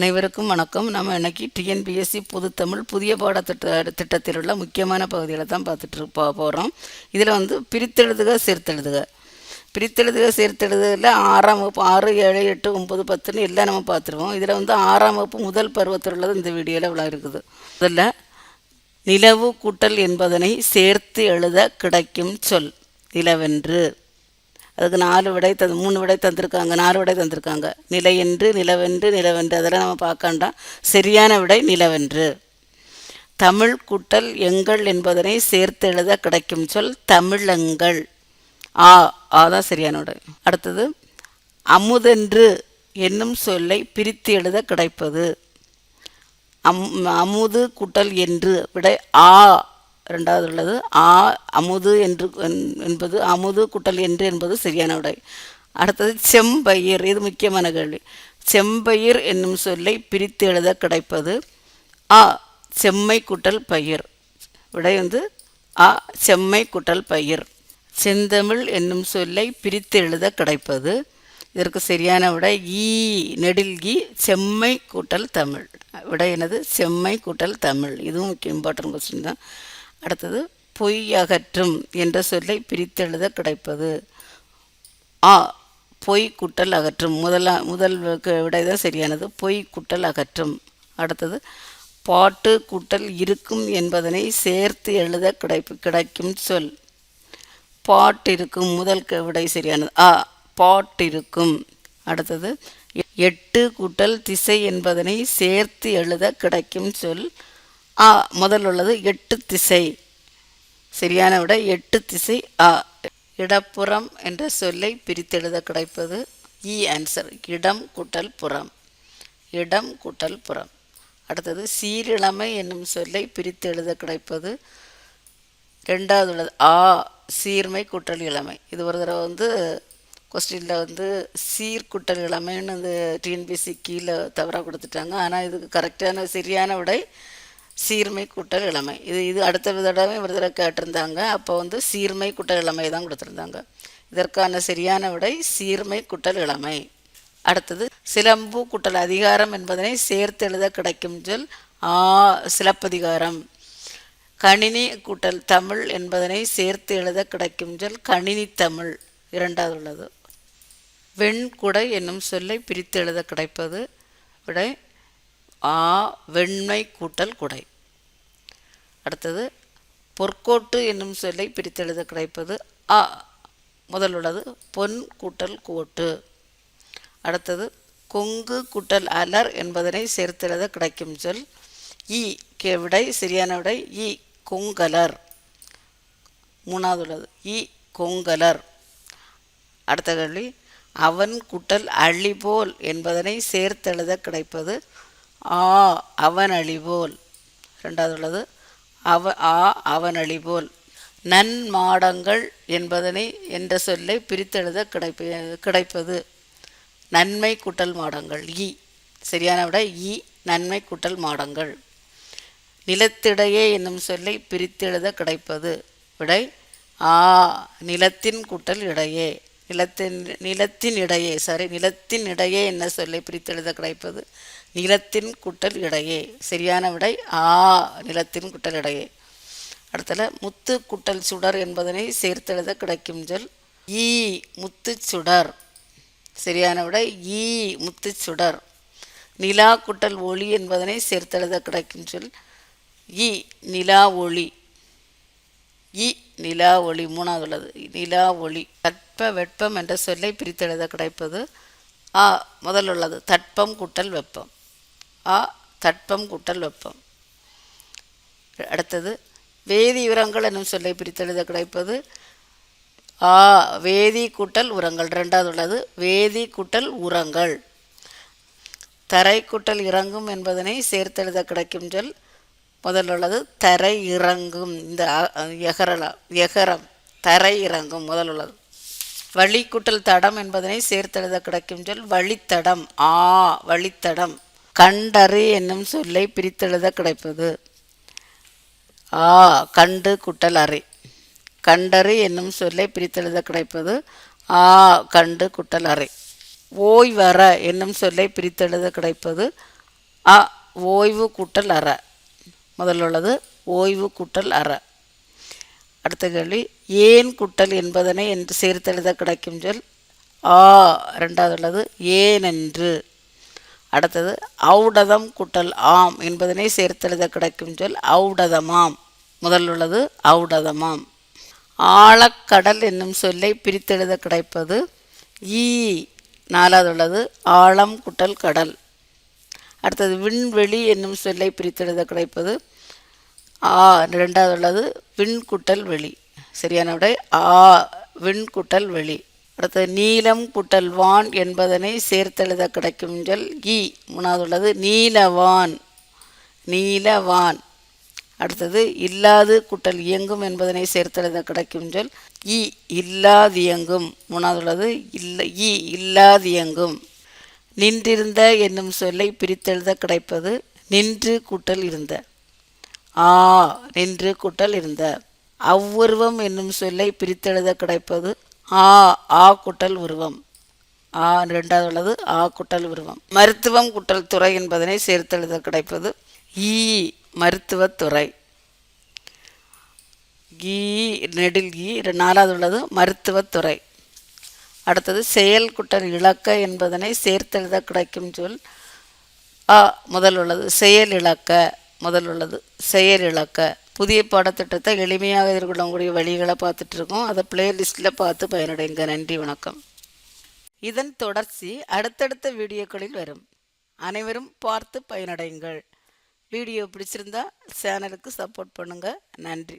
அனைவருக்கும் வணக்கம். நம்ம இன்னைக்கு டிஎன்பிஎஸ்சி புதுத்தமிழ் புதிய பாடத்திட்ட திட்டத்தில் உள்ள முக்கியமான பகுதிகளை தான் பார்த்துட்டு போ போகிறோம் இதில் வந்து பிரித்தெழுதுக சேர்த்தெழுதுக. பிரித்தெழுதுக சேர்த்தெழுதுல ஆறாம் வகுப்பு ஆறு ஏழு எட்டு ஒம்பது பத்துன்னு எல்லாம் நம்ம பார்த்துருவோம். இதில் வந்து ஆறாம் வகுப்பு முதல் பருவத்தில் உள்ளது இந்த வீடியோவில் இவ்வளோ இருக்குது. முதல்ல நிலவு கூட்டல் என்பதனை சேர்த்து எழுத கிடைக்கும் சொல் நிலவென்று. அதுக்கு நாலு விடை தந்து மூணு விடை தந்திருக்காங்க நாலு விடை தந்திருக்காங்க. நிலையென்று நிலவென்று நிலவென்று அதெல்லாம் நம்ம பார்க்கண்டாம் சரியான விடை நிலவென்று. தமிழ் கூட்டல் எங்கள் என்பதனை சேர்த்து எழுத கிடைக்கும் சொல் தமிழங்கள். ஆ ஆ தான் சரியான விடை. அடுத்தது அமுதென்று என்னும் சொல்லை பிரித்து எழுத கிடைப்பது. அம் அமுது கூட்டல் என்று விடை ஆ. ரெண்டாவது உள்ளது. ஆ அமுது என்று என்- என்பது அமுது குட்டல் என்று என்பது சரியான விடை அடுத்தது செம்பயிர் இது முக்கியமான கேள்வி. செம்பயிர் என்னும் சொல்லை பிரித்து எழுத கிடைப்பது ஆ செம்மை குட்டல் பயிர். விடை வந்து ஆ செம்மை குட்டல் பயிர். செந்தமிழ் என்னும் சொல்லை பிரித்து எழுத கிடைப்பது இதற்கு சரியான விடை ஈ நெடில் ஈ செம்மை கூட்டல் தமிழ். விடை என்னது? செம்மை கூட்டல் தமிழ். இதுவும் முக்கிய இம்பார்ட்டன்ட் கொஸ்டின் தான். அடுத்தது பொய் அகற்றும் என்ற சொல்லை பிரித்தெழுத கிடைப்பது. ஆ பொய் குட்டல் அகற்றும். முதலா முதல் க- விடை தான் சரியானது. பொய் குட்டல் அகற்றும். அடுத்தது பாட்டு குட்டல் இருக்கும் என்பதனை சேர்த்து எழுத கிடைப்பு கிடைக்கும் சொல். பாட்டிருக்கும் முதல் க- விடை சரியானது. ஆ பாட்டிருக்கும். அடுத்தது எ- எட்டு கூட்டல் திசை என்பதனை சேர்த்து எழுத கிடைக்கும் சொல். ஆ முதல் உள்ளது எட்டு திசை. சரியான விட எட்டு திசை ஆ. இடப்புறம் என்ற சொல்லை பிரித்தெழுத கிடைப்பது e இ ஆன்சர் இடம் கூட்டல் புறம். இடம் கூட்டல் புறம். அடுத்தது சீரிழமை என்னும் சொல்லை பிரித்து எழுத கிடைப்பது ரெண்டாவது உள்ளது ஆ சீர்மை கூட்டல் இளமை இது ஒரு தடவை வந்து கொஸ்டினில் வந்து சீர்குட்டல் இளமைன்னு அந்த டிஎன்பிசி கீழே தவறாக கொடுத்துட்டாங்க. ஆனால் இதுக்கு கரெக்டான சரியான விடை சீர்மை கூட்டல் இளமை. இது இது அடுத்த தடவை ஒரு தடவை கேட்டிருந்தாங்க. அப்போ வந்து சீர்மை கூட்டல் இளமை தான் கொடுத்துருந்தாங்க. இதற்கான சரியான விடை சீர்மை கூட்டல் இளமை. அடுத்தது சிலம்பு கூட்டல் அதிகாரம் என்பதனை சேர்த்து எழுத கிடைக்கும் சொல் ஆ சிலப்பதிகாரம். கணினி கூட்டல் தமிழ் என்பதனை சேர்த்து எழுத கிடைக்கும் சொல் கணினி தமிழ். இரண்டாவது உள்ளது. வெண்குடை என்னும் சொல்லை பிரித்து எழுத கிடைப்பது விடை ஆ வெண்மை கூட்டல் குடை. அடுத்தது பொற்கோட்டு என்னும் சொல்லை பிரித்தெழுத கிடைப்பது அ முதலுள்ளது பொன் கூட்டல் கோட்டு. அடுத்தது கொங்கு குட்டல் அலர் என்பதனை சேர்த்தெழுத கிடைக்கும் சொல் இ கே விடை சரியான விடை இ கொங்கலர். மூணாவது உள்ளது இ கொங்கலர். அடுத்த கேள்வி அவன் குட்டல் அழிபோல் என்பதனை சேர்த்தெழுத கிடைப்பது ஆ அவன் அழிபோல் ரெண்டாவது உள்ளது அவ ஆ அவனளி போல். நன்மாடங்கள் என்பதனை என்ற சொல்லை பிரித்தெழுத கிடைப்ப கிடைப்பது. நன்மை கூட்டல் மாடங்கள். இ. சரியான விட இ நன்மை கூட்டல் மாடங்கள். நிலத்திடையே என்னும் சொல்லை பிரித்தெழுத கிடைப்பது. விடை ஆ நிலத்தின் கூட்டல் இடையே. நிலத்தின் நிலத்தின் இடையே சாரி நிலத்தின் இடையே என்ன சொல்லை பிரித்தெழுத கிடைப்பது? நிலத்தின் குட்டல் இடையே சரியான விடை ஆ நிலத்தின் குட்டல் இடையே. அடுத்தல முத்து குட்டல் சுடர் என்பதனை சேர்த்தெழுத கிடைக்கும் சொல் ஈ முத்து சுடர். சரியான விடை ஈ முத்து சுடர். நிலா குட்டல் ஒளி என்பதனை சேர்த்தெழுத கிடைக்கும் சொல் இ நிலா ஒளி. இ நிலா ஒளி மூணாவது உள்ளது நிலா ஒளி. தட்ப வெப்பம் என்ற சொல்லை பிரித்தெழுத கிடைப்பது ஆ முதலுள்ளது. தட்பம் குட்டல் வெப்பம். ஆ தட்பம் குட்டல் வெப்பம். அடுத்தது வேதி உரங்கள் என்னும் சொல்லை பிரித்தெழுத கிடைப்பது ஆ வேதி கூட்டல் உரங்கள். ரெண்டாவது உள்ளது வேதி கூட்டல் உரங்கள். தரை கூட்டல் இறங்கும் என்பதனை சேர்த்தெழுத கிடைக்கும் சொல் முதல்ல உள்ளது தரை இறங்கும். இந்த அ- எகரலா எகரம் தரை இறங்கும் முதல் உள்ளது வழி கூட்டல் தடம் என்பதனை சேர்த்தெழுத கிடைக்கும் சொல் வழித்தடம். ஆ வழித்தடம். கண்டறி என்னும் சொல்லை பிரித்தெழுத கிடைப்பது. ஆ கண்டு குட்டல் அறை. கண்டறி என்னும் சொல்லை பிரித்தெழுத கிடைப்பது. ஆ கண்டு குட்டல் அறை. ஓய்வர என்னும் சொல்லை பிரித்தெழுத கிடைப்பது. அ ஓய்வு கூட்டல் அற. முதலுள்ளது உள்ளது ஓய்வு கூட்டல் அற. அடுத்த கேள்வி ஏன் குட்டல் என்பதனை என்று சேர்த்தெழுத கிடைக்கும் சொல்? ஆ ரெண்டாவது உள்ளது ஏனென்று. அடுத்தது ஔடதம் குட்டல் ஆம் என்பதனை சேர்த்தெழுத கிடைக்கும் சொல் ஔடதமாம். முதல் உள்ளது ஔடதமாம். ஆழக்கடல் என்னும் சொல்லை பிரித்தெழுத கிடைப்பது ஈ. நாலாவது உள்ளது ஆழம் குட்டல் கடல். அடுத்தது விண்வெளி என்னும் சொல்லை பிரித்தெழுத கிடைப்பது ஆ ரெண்டாவது உள்ளது விண்குட்டல் வெளி. சரியான விடை ஆ விண்குட்டல் வெளி. அடுத்தது நீலம் குட்டல் வான் என்பதனை சேர்த்தெழுத கிடைக்கும் சொல் இ மூணாவது உள்ளது நீலவான். நீலவான். அடுத்தது இல்லாது குட்டல் இயங்கும் என்பதனை சேர்த்தெழுத கிடைக்கும் சொல் இ இல்லாதியங்கும். மூணாவது உள்ளது இல்லை இ இல்லாதியங்கும். நின்றிருந்த என்னும் சொல்லை பிரித்தெழுத கிடைப்பது நின்று கூட்டல் இருந்த. ஆ நின்று குட்டல் இருந்த அவ்வுருவம் என்னும் சொல்லை பிரித்தெழுத கிடைப்பது ஆ ஆ குட்டல் உருவம். ஆ ரெண்டாவது உள்ளது ஆ குட்டல் உருவம். மருத்துவம் குட்டல் துறை என்பதனை சேர்த்தெழுத கிடைப்பது ஈ மருத்துவத்துறை ஈ நெடில் ஈ நாலாவது உள்ளது மருத்துவத்துறை அடுத்தது செயல் குட்டல் இலக்க என்பதனை சேர்த்தெழுத கிடைக்கும் சொல் ஆ முதல் உள்ளது செயல் இலக்க. முதல் உள்ளது செயல் புதிய பாடத்திட்டத்தை எளிமையாக எதிர்கொள்ளக்கூடிய வழிகளை பார்த்துட்டு இருக்கோம் அதை பிளேலிஸ்ட்டில் பார்த்து பயனடைங்க. நன்றி வணக்கம். இதன் தொடர்ச்சி அடுத்தடுத்த வீடியோக்களில் வரும். அனைவரும் பார்த்து பயனடைங்கள் வீடியோ பிடிச்சிருந்தா சேனலுக்கு சப்போர்ட் பண்ணுங்கள் நன்றி.